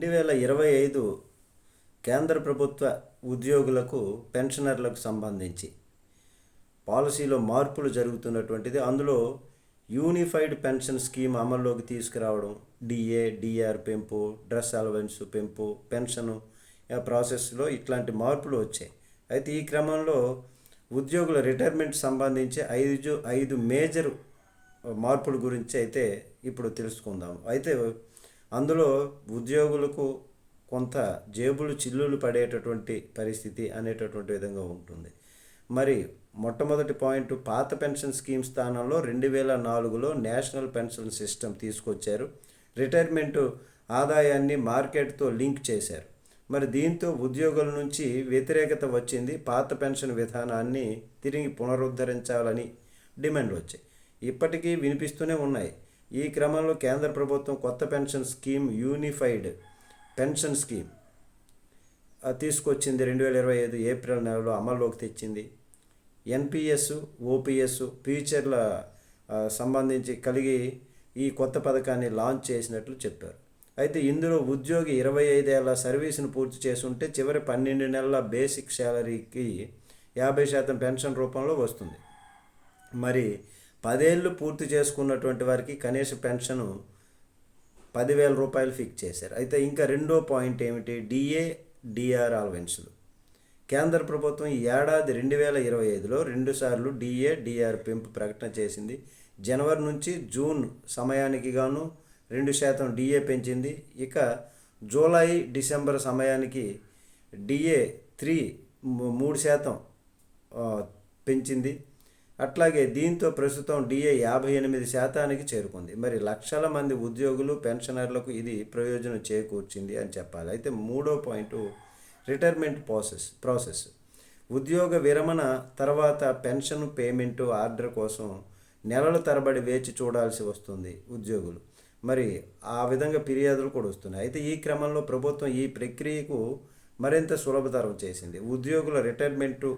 రెండు వేల ఇరవై ఐదు కేంద్ర ప్రభుత్వ ఉద్యోగులకు పెన్షనర్లకు సంబంధించి పాలసీలో మార్పులు జరుగుతున్నటువంటిది. అందులో యూనిఫైడ్ పెన్షన్ స్కీమ్ అమల్లోకి తీసుకురావడం డిఏ డిఆర్ పెంపు డ్రెస్ అలవెన్స్ పెంపు పెన్షను ప్రాసెస్లో ఇట్లాంటి మార్పులు వచ్చాయి. అయితే ఈ క్రమంలో ఉద్యోగుల రిటైర్మెంట్ సంబంధించి ఐదు ఐదు మేజర్ మార్పుల గురించి అయితే ఇప్పుడు తెలుసుకుందాం. అయితే అందులో ఉద్యోగులకు కొంత జేబులు చిల్లులు పడేటటువంటి పరిస్థితి అనేటటువంటి విధంగా ఉంటుంది. మరి మొట్టమొదటి పాయింట్ పాత పెన్షన్ స్కీమ్ స్థానంలో రెండు వేల నాలుగులో నేషనల్ పెన్షన్ సిస్టమ్ తీసుకొచ్చారు. రిటైర్మెంట్ ఆదాయాన్ని మార్కెట్తో లింక్ చేశారు. మరి దీంతో ఉద్యోగుల నుంచి వ్యతిరేకత వచ్చింది. పాత పెన్షన్ విధానాన్ని తిరిగి పునరుద్ధరించాలని డిమాండ్ వచ్చాయి. ఇప్పటికీ వినిపిస్తూనే ఉన్నాయి. ఈ క్రమంలో కేంద్ర ప్రభుత్వం కొత్త pension scheme unified pension scheme తీసుకొచ్చింది రెండు వేల ఇరవై ఐదు ఏప్రిల్ నెలలో అమల్లోకి తెచ్చింది. ఎన్పిఎస్ ఓపీఎస్ ఫ్యూచర్ల సంబంధించి కలిగి ఈ కొత్త పథకాన్ని లాంచ్ చేసినట్లు చెప్పారు. అయితే ఇందులో ఉద్యోగి ఇరవై ఐదేళ్ళ సర్వీస్ను పూర్తి చేసుంటే చివరి పన్నెండు నెలల బేసిక్ శాలరీకి యాభై శాతం పెన్షన్ రూపంలో వస్తుంది. మరి పదేళ్ళు పూర్తి చేసుకున్నటువంటి వారికి కనీస పెన్షను పదివేల రూపాయలు ఫిక్స్ చేశారు. అయితే ఇంకా రెండో పాయింట్ ఏమిటి? డిఏ డిఆర్ అలవెన్స్లు కేంద్ర ప్రభుత్వం ఈ ఏడాది రెండు వేల ఇరవై ఐదులో రెండుసార్లు డిఏ డిఆర్ పెంపు ప్రకటన చేసింది. జనవరి నుంచి జూన్ సమయానికి గాను రెండు శాతం డిఏ పెంచింది. ఇక జూలై డిసెంబర్ సమయానికి డిఏ త్రీ మూడు శాతం పెంచింది. అట్లాగే దీంతో ప్రస్తుతం డిఏ యాభై ఎనిమిది శాతానికి చేరుకుంది. మరి లక్షల మంది ఉద్యోగులు పెన్షనర్లకు ఇది ప్రయోజనం చేకూర్చింది అని చెప్పాలి. అయితే మూడో పాయింట్ రిటైర్మెంట్ ప్రాసెస్ ప్రాసెస్. ఉద్యోగ విరమణ తర్వాత పెన్షన్ పేమెంట్ ఆర్డర్ కోసం నెలల తరబడి వేచి చూడాల్సి వస్తుంది ఉద్యోగులు. మరి ఆ విధంగా ఫిర్యాదులు కూడా వస్తున్నాయి. అయితే ఈ క్రమంలో ప్రభుత్వం ఈ ప్రక్రియకు మరింత సులభతరం చేసింది. ఉద్యోగుల రిటైర్మెంటు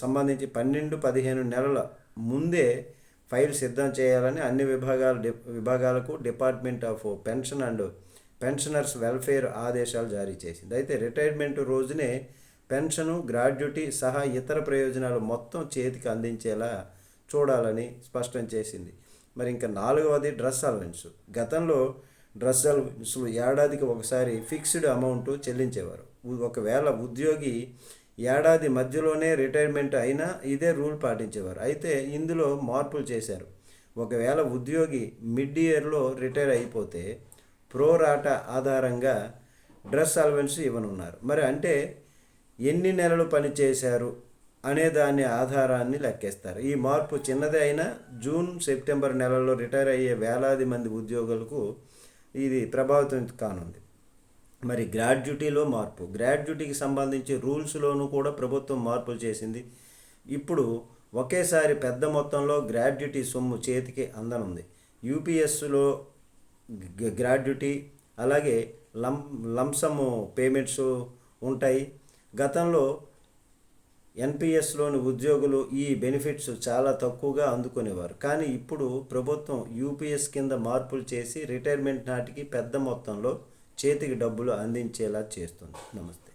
సంబంధించి పన్నెండు పదిహేను నెలల ముందే ఫైల్ సిద్ధం చేయాలని అన్ని విభాగాల విభాగాలకు department of pension and pensioners welfare ఆదేశాలు జారీ చేసింది. అయితే రిటైర్మెంట్ రోజునే పెన్షను గ్రాడ్యుటీ సహా ఇతర ప్రయోజనాలు మొత్తం చేతికి అందించేలా చూడాలని స్పష్టం చేసింది. మరి ఇంకా నాలుగవది డ్రెస్ అలవెన్స్. గతంలో డ్రెస్ అలవెన్స్లు ఏడాదికి ఒకసారి ఫిక్స్డ్ అమౌంట్ చెల్లించేవారు. ఒకవేళ ఉద్యోగి ఏడాది మధ్యలోనే రిటైర్మెంట్ అయినా ఇదే రూల్ పాటించేవారు. అయితే ఇందులో మార్పులు చేశారు. ఒకవేళ ఉద్యోగి మిడ్ ఇయర్లో రిటైర్ అయిపోతే ప్రోరాట ఆధారంగా డ్రెస్ అలవెన్స్ ఇవ్వనున్నారు. మరి అంటే ఎన్ని నెలలు పనిచేశారు అనే దాని ఆధారాన్ని లెక్కేస్తారు. ఈ మార్పు చిన్నదే అయినా జూన్ సెప్టెంబర్ నెలల్లో రిటైర్ అయ్యే వేలాది మంది ఉద్యోగులకు ఇది ప్రభావితం కానుంది. మరి గ్రాడ్యుటీలో మార్పు. గ్రాడ్యుటీకి సంబంధించి రూల్స్లోనూ కూడా ప్రభుత్వం మార్పులు చేసింది. ఇప్పుడు ఒకేసారి పెద్ద మొత్తంలో గ్రాడ్యుటీ సొమ్ము చేతికి అందనుంది. యూపీఎస్లో గ్రాడ్యుటీ అలాగే లం లంసము పేమెంట్స్ ఉంటాయి. గతంలో ఎన్పిఎస్లోని ఉద్యోగులు ఈ బెనిఫిట్స్ చాలా తక్కువగా అందుకునేవారు. కానీ ఇప్పుడు ప్రభుత్వం యూపీఎస్ కింద మార్పులు చేసి రిటైర్మెంట్ నాటికి పెద్ద మొత్తంలో చేతికి డబ్బులు అందించేలా చేస్తుంది. నమస్తే.